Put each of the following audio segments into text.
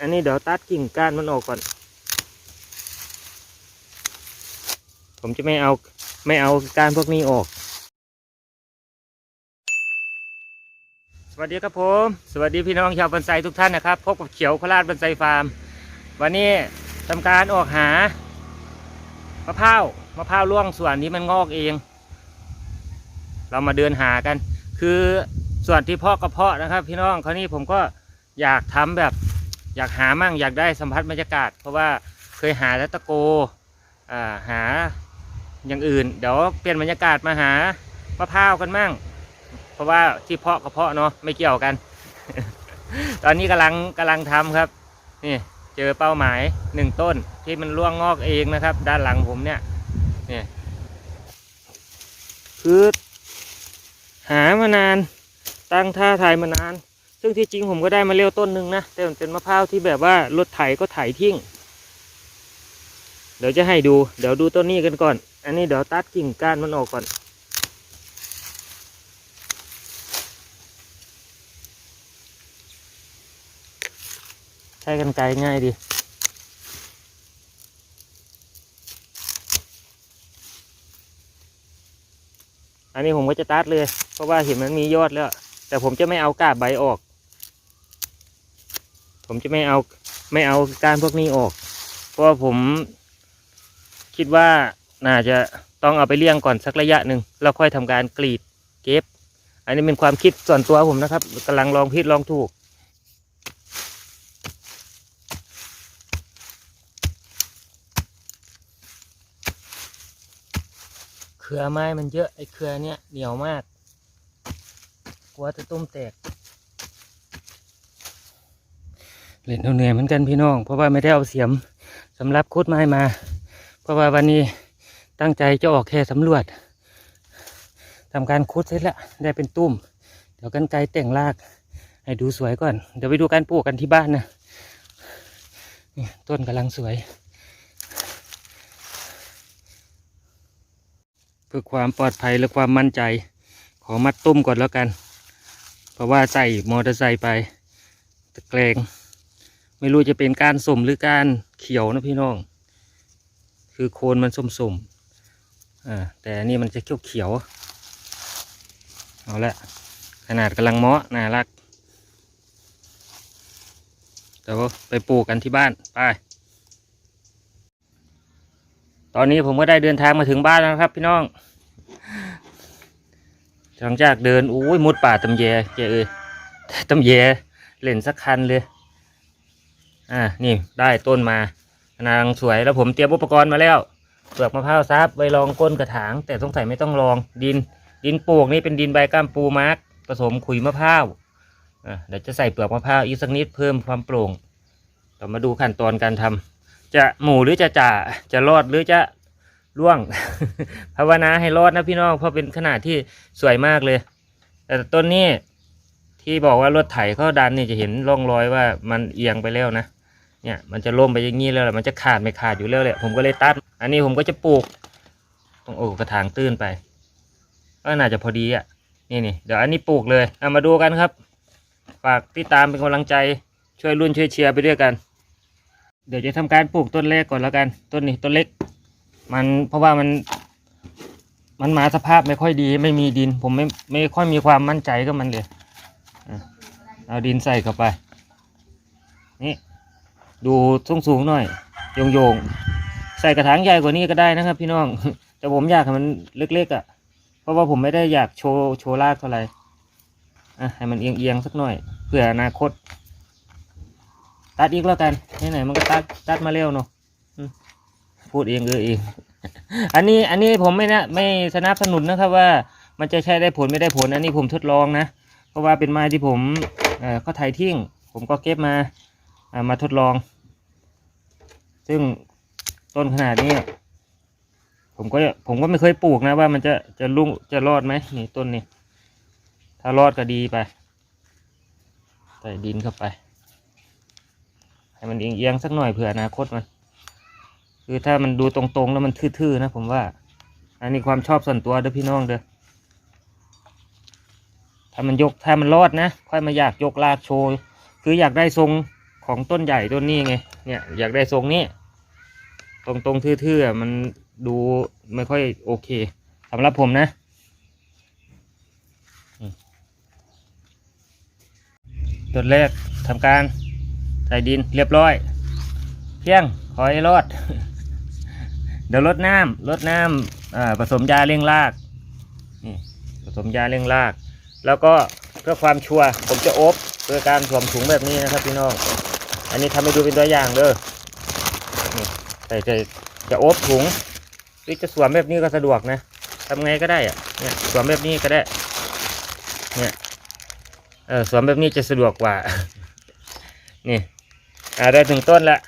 อันนี้เดี๋ยวตัดกิ่งก้านมันออกก่อน ผมจะไม่เอาไม่เอาก้านพวกนี้ออก สวัสดีครับผม สวัสดีพี่น้องชาวบันไซทุกท่านนะครับ พบกับเขียวโคราชบันไซฟาร์ม วันนี้ทำการออกหามะพร้าวมะพร้าวร่วงส่วนนี้มันงอกเอง เรามาเดินหากัน คือส่วนที่เพาะกระเพาะนะครับ พี่น้องคราวนี้ผมก็อยากทำแบบ อยากหามั่งอยากได้สัมผัสบรรยากาศ เพราะว่าเคยหาแล้วตะโกอ่าหาอย่างอื่น เดี๋ยวเปลี่ยนบรรยากาศมาหามะพร้าวกันมั่ง เพราะว่าที่เพาะกระเพาะเนาะไม่เกี่ยวกัน ตอนนี้กำลังกำลังทำครับนี่เจอเป้าหมายหนึ่งต้นที่มันร่วงงอกเองนะครับ ด้านหลังผมเนี่ยนี่คือหามานานตั้งท่าถ่ายมานาน ซึ่งที่จริงผมก็ได้มาเร็วต้นหนึ่งนะ แต่มันเป็นมะพร้าวที่แบบว่ารถไถก็ไถทิ้ง เดี๋ยวจะให้ดู เดี๋ยวดูต้นนี้กันก่อน อันนี้เดี๋ยวตัดกิ่งก้านมันออกก่อน ใช้กันไกลง่ายดีอันนี้ผมก็จะตัดเลย เพราะว่าเห็นมันมียอดแล้ว แต่ผมจะไม่เอากาบใบออก ผมจะไม่เอาไม่เอาการพวกนี้ออก เพราะผมคิดว่าน่าจะต้องเอาไปเลี้ยงก่อนสักระยะหนึ่งแล้วค่อยทำการกรีดเก็บ อันนี้เป็นความคิดส่วนตัวผมนะครับกำลังลองผิดลองถูก เครือไม้มันเยอะไอ้เครือเนี้ยเหนียวมาก กลัวจะต้มแตก เล่นเหนื่อยเหมือนกันพี่น้อง เพราะว่าไม่ได้เอาเสียมสำหรับคุดไม้มา เพราะว่าวันนี้ตั้งใจจะออกแค่สำรวจทำการคุดเสร็จแล้วได้เป็นตุ้ม เดี๋ยวกันไกลแต่งราก ให้ดูสวยก่อน เดี๋ยวไปดูการปลูกกันที่บ้านนะต้นกำลังสวย เพื่อความปลอดภัยและความมั่นใจ ขอมัดตุ้มก่อนแล้วกัน เพราะว่าใส่มอเตอร์ไซค์ไปตะแกรง ไม่รู้จะเป็นการสมหรือการเขียวนะพี่น้อง คือโคนมันส้มๆอ่าแต่นี่มันจะเขียวเขียวเอาละขนาดกำลังเมาะน่ารักเดี๋ยวไปปลูกกันที่บ้านไปตอนนี้ผมก็ได้เดินทางมาถึงบ้านแล้วครับ พี่น้องหลังจากเดินโอ้ยมุดป่าตำแยแกเอ้ยตำแยเล่นสักคันเลย อ่านี่ได้ต้นมานางสวยแล้วผมเตรียมอุปกรณ์มาแล้วเปลือกมะพร้าวซับไว้รองก้นกระถาง แต่สงสัยไม่ต้องรองดิน ดินปลูกนี่เป็นดินใบก้ามปูมาร์กผสมขุยมะพร้าวอ่าเดี๋ยวจะใส่เปลือกมะพร้าวอีกสักนิดเพิ่มความโปร่งเรามาดูขั้นตอนการทำจะหมูหรือจะจ่าจะรอดหรือจะล่วง ภาวนาให้รอดนะพี่น้องเพราะเป็นขนาดที่สวยมากเลย แต่ต้นนี้ที่บอกว่ารถไถเข้าดันนี่จะเห็นร่องรอยว่ามันเอียงไปแล้วนะ เนี่ยมันจะล่มไปอย่างนี้แล้วแหละมันจะขาดไม่ขาดอยู่แล้วแหละผมก็เลยตัด อันนี้ผมก็จะปลูกตรงโอ้กระถางตื้นไปก็น่าจะพอดีอะนี่นี่เดี๋ยวอันนี้ปลูกเลยเอามาดูกันครับ ฝากติดตามเป็นกำลังใจช่วยรุ่นช่วยเชียร์ไปด้วยกัน เดี๋ยวจะทำการปลูกต้นแรกก่อนแล้วกัน ต้นนี้ต้นเล็ก มันเพราะว่ามัน มันมาสภาพไม่ค่อยดี ไม่มีดิน ผมไม่ไม่ค่อยมีความมั่นใจกับมันเลยเอาดินใส่เข้าไป นี่ ดูสูงสูงหน่อยโยงโยงใส่กระถางใหญ่กว่านี้ก็ได้นะครับ พี่น้อง แต่ผมอยากให้มันเล็กๆอะ่ะ เพราะว่าผมไม่ได้อยากโชว์โชว์รากเท่าไหร่อะให้มันเอียงเอียงๆสักหน่อยเผื่ออนาคต ตัดอีกแล้วกันไหนๆมันก็ตัดตัดมาเร็วเนาะพูดเองเออเองอันนี้อันนี้ผมไม่นะไม่สนับสนุนนะครับว่ามันจะใช้ได้ผลไม่ได้ผลอันนี้ผมทดลองนะ เพราะว่าเป็นไม้ที่ผมเอ่อเขาไถทิ้ง ผมก็เก็บมา มาทดลอง ซึ่งต้นขนาดนี้ ผมก็ผมก็ไม่เคยปลูกนะว่ามันจะจะรุ่งจะรอดไหมนี่ต้นนี้ ถ้ารอดก็ดีไป ใส่ดินเข้าไป ให้มันเอียงๆสักหน่อยเผื่ออนาคตมัน คือถ้ามันดูตรงๆแล้วมันทื่อๆนะผมว่า อันนี้ความชอบส่วนตัวเด้อพี่น้องเด้อถ้ามันยกถ้ามันรอดนะ ค่อยมาอยากยกลากโชว์ คืออยากได้ทรง ของต้นใหญ่ต้นนี้ไง เนี่ยอยากได้ทรงนี้ ตรงตรงๆทื่อๆมันดูไม่ค่อยโอเคสำหรับผมนะ ต้นแรกทำการใส่ดินเรียบร้อย เพียงขอให้รอด เดี๋ยวลดน้ำลดน้ำอ่าผสมยาเลี้ยงรากนี่ผสมยาเลี้ยงราก แล้วก็เพื่อความชัวร์ผมจะอบเพื่อการสวมถุงแบบนี้นะครับพี่น้อง อันนี้ทำให้ดูเป็นตัวอย่างเด้อนี่แต่จะจะอบถุงหรือจะสวมแบบนี้ก็สะดวกนะทำไงก็ได้อะเนี่ยสวมแบบนี้ก็ได้เนี่ยเออสวมแบบนี้จะสะดวกกว่า นี่อ่าได้ถึงต้นละ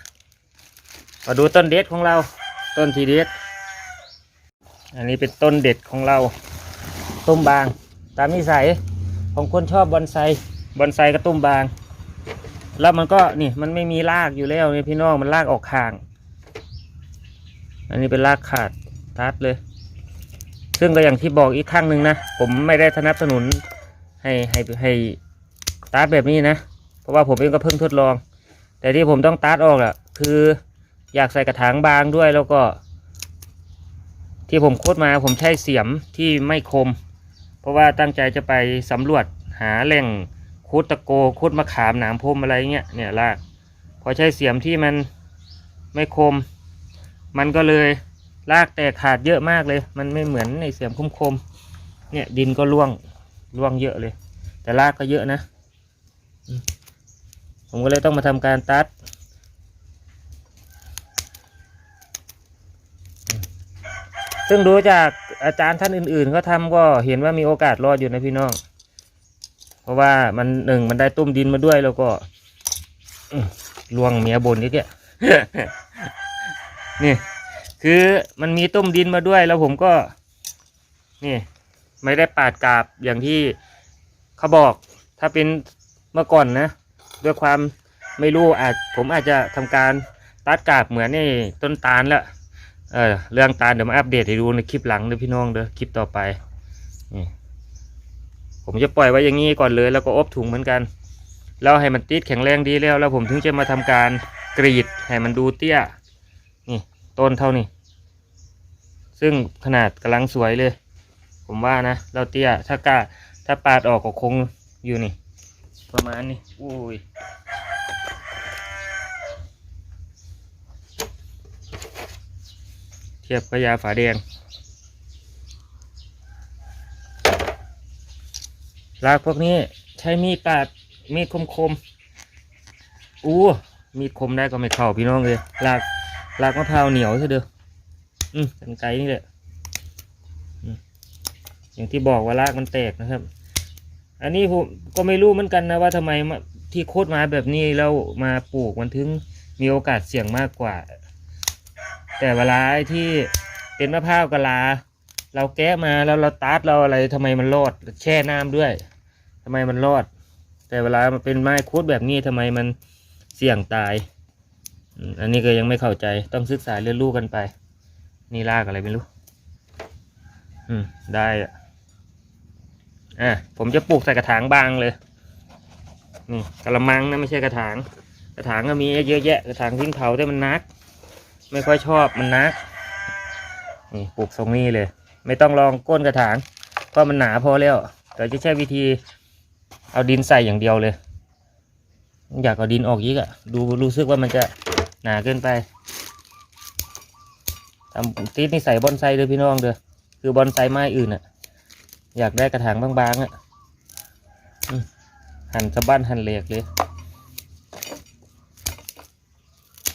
มาดูต้นเด็ดของเรา ต้นทีเด็ด อันนี้เป็นต้นเด็ดของเราต้มบาง ตามนิสัยของคนชอบบอนไซบอนไซก็ต้มบาง แล้วมันก็นี่มันไม่มีรากอยู่แล้วนี่พี่น้องมันรากออกข้าง อันนี้เป็นรากขาดทัดเลย ซึ่งก็อย่างที่บอกอีกครั้งหนึ่งนะ ผมไม่ได้สนับสนุนให้ให้ให้ตัดแบบนี้นะ เพราะว่าผมเองก็เพิ่งทดลอง แต่ที่ผมต้องตัดออกอะคืออยากใส่กระถางบางด้วยแล้วก็ ที่ผมโคดมาผมใช้เสียมที่ไม่คม เพราะว่าตั้งใจจะไปสำรวจหาแหล่ง คุดตะโกคุดมะขามหนามพมอะไรเงี้ยเนี่ยลากพอใช้เสียมที่มันไม่คม มันก็เลยลากแตกขาดเยอะมากเลย มันไม่เหมือนในเสียมคมๆเนี่ยดินก็ร่วงร่วงเยอะเลย แต่ลากก็เยอะนะ ผมก็เลยต้องมาทำการตัดซึ่งดูจากอาจารย์ท่านอื่นๆเขาทำก็เห็นว่ามีโอกาสรอดอยู่นะพี่น้อง เพราะว่ามันหนึ่งมันได้ตุ้มดินมาด้วยแล้วก็อื้อลวงเมียบนนี่แกนี่ คือมันมีต้มดินมาด้วยแล้วผมก็ นี่ ไม่ได้ปาดกาบอย่างที่เขาบอกถ้าเป็นเมื่อก่อนนะ ด้วยความไม่รู้อาจ ผมอาจจะทำการตัดกาบเหมือนในต้นตาลล้วเออเรื่องตาลเดี๋ยวมาอัปเดตให้ดูในคลิปหลังเด้อพี่น้องเด้อคลิปต่อไป ผมจะปล่อยไว้อย่างนี้ก่อนเลย แล้วก็อบถุงเหมือนกันแล้วให้มันติดแข็งแรงดีแล้ว แล้วผมถึงจะมาทำการกรีดให้มันดูเตี้ย นี่ต้นเท่านี้ ซึ่งขนาดกำลังสวยเลย ผมว่านะ เราเตี้ย ถ้ากล้าถ้าปาดออกก็คงอยู่นี่ ประมาณนี้อุ้ยเทียบกับยาฝาแดง รากพวกนี้ใช้มีดปาดมีดคมคมๆอู้มีดคมได้ก็ไม่เข้าพี่น้องเลยรากรากมะพร้าวเหนียวใช่เด้ออืมกันไกลนี่แหละอย่างที่บอกว่ารากมันแตกนะครับ อันนี้ผมก็ไม่รู้เหมือนกันนะว่าทำไมที่โคตรมาแบบนี้แล้วมาปลูกมันถึงมีโอกาสเสี่ยงมากกว่า แต่เวลาที่เป็นมะพร้าวกะลา เราแกะมาแล้วเราตัดเราอะไรทำไมมันรอดแช่น้ำด้วยทำไมมันรอด แต่เวลามันเป็นไม้คุดแบบนี้ทำไมมันเสี่ยงตาย อันนี้ก็ยังไม่เข้าใจต้องศึกษาเรียนรู้กันไป นี่ลากอะไรไม่รู้ อืมได้อะอะผมจะปลูกใส่กระถางบางเลยนี่กระมังนะไม่ใช่กระถาง กระถางก็มีเยอะแยะกระถางทิ้งเผาแต่มันนัก ไม่ค่อยชอบมันนักนี่ปลูกทรงนี้เลย ไม่ต้องลองก้นกระถางเพราะมันหนาพอแล้วแต่จะใช้วิธีเอาดินใส่อย่างเดียวเลย อยากเอาดินออกยิกอะดูรู้สึกว่ามันจะหนาเกินไปทำติดนี่ใส่บอนไซเลยพี่น้องเด้อคือบอนไซไม้อื่นอะอยากได้กระถางบางๆอะหั่นสะบั้นหั่นเหล็กเลย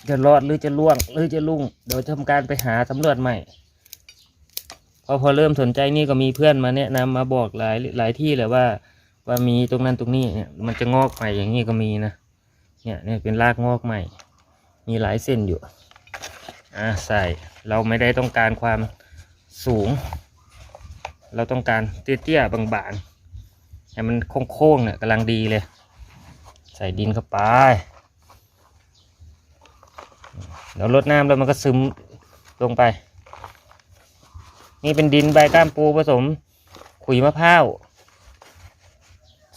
จะรอดหรือจะล่วงหรือจะลุ่งเดี๋ยวทำการไปหาสำรวจใหม่ พอพอเริ่มสนใจนี่ก็มีเพื่อนมาแนะนำมาบอกหลายหลายที่เลยว่า ว่ามีตรงนั้นตรงนี้เนี่ยมันจะงอกใหม่อย่างนี้ก็มีนะเนี่ยเนี่ยเป็นรากงอกใหม่ มีหลายเส้นอยู่อ่าใส่เราไม่ได้ต้องการความสูง เราต้องการเตี้ยๆบางๆให้มันโค้งๆเนี่ยกำลังดีเลย ใส่ดินเข้าไปเดี๋ยวลดน้ำแล้วมันก็ซึมลงไป นี่เป็นดินใบก้ามปูผสม ขุยมะพร้าว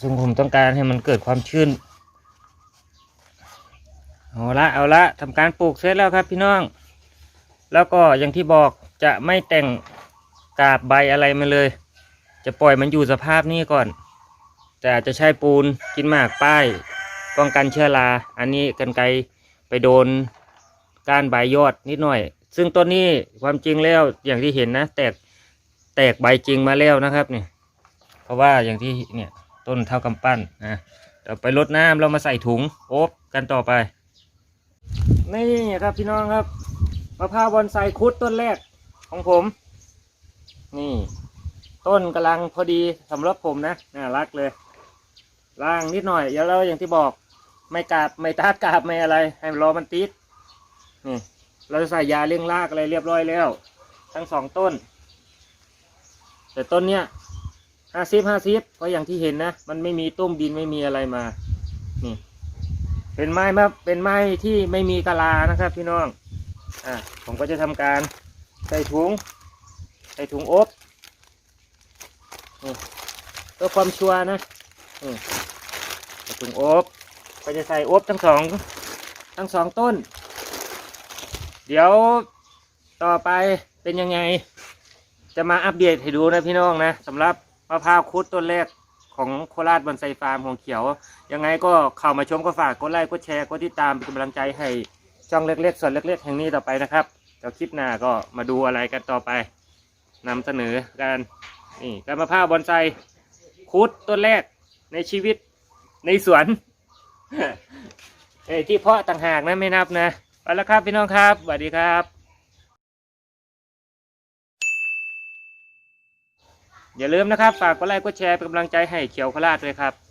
ซึ่งผมต้องการให้มันเกิดความชื้นเอาละเอาละทำการปลูกเสร็จแล้วครับพี่น้อง แล้วก็อย่างที่บอกจะไม่แต่งกาบใบอะไรมาเลย จะปล่อยมันอยู่สภาพนี้ก่อน แต่อาจจะใช้ปูนกินหมากป้ายป้องกันเชื้อรา อันนี้กันไกรไปโดนก้านใบยอดนิดหน่อย ซึ่งต้นนี้ความจริงแล้วอย่างที่เห็นนะ แตกแตกใบจริงมาแล้วนะครับเนี่ยเพราะว่าอย่างที่เนี่ยต้นเท่ากำปั้นนะเดี๋ยวไปรดน้ำเรามาใส่ถุงโอบกันต่อไปนี่ครับพี่น้องครับมะพร้าวบอนไซคุดต้นแรกของผม นี่ ต้นกำลังพอดีสำหรับผมนะน่ารักเลยล่างนิดหน่อยอย่าแล้วอย่างที่บอก ไม่กาบไม่ตาดกาบไม่อะไร ให้รอมันติดนี่ เราจะใส่ยาเลี้ยงรากอะไรเรียบร้อยแล้ว ทั้งสองต้น แต่ต้นเนี้ยห้าสิบห้าสิบเพราะอย่างที่เห็นนะ มันไม่มีต้มดินไม่มีอะไรมา นี่ เป็นไม้มาเป็นไม้ที่ไม่มีกะลานะครับ พี่น้อง อ่าผมก็จะทำการใส่ถุง ใส่ถุงอบเพื่อความชัวร์นะใส่ถุงอบ ก็จะใส่อบทั้งสอง ทั้งสองต้น เดี๋ยวต่อไปเป็นยังไง จะมาอัปเดตให้ดูนะพี่น้องนะสำหรับมะพร้าวคุดต้นแรกของโคราชบอนไซฟาร์มของเขียว ยังไงก็เข้ามาชมก็ฝากกดไลค์กดแชร์กดติดตามเป็นกำลังใจให้ช่องเล็กๆส่วนเล็ก ๆ แห่งนี้ต่อไปนะครับเดี๋ยวคลิปหน้าก็มาดูอะไรกันต่อไปนำเสนอกันนี่การมะพร้าวบอนไซคุดต้นแรกในชีวิตในสวนเอ้ที่เพาะต่างหากนะไม่นับนะ แล้วครับพี่น้องครับสวัสดีครับอย่าลืมนะครับ ฝากกดไลค์กดแชร์เป็นกำลังใจให้เขียวโคราดด้วยครับ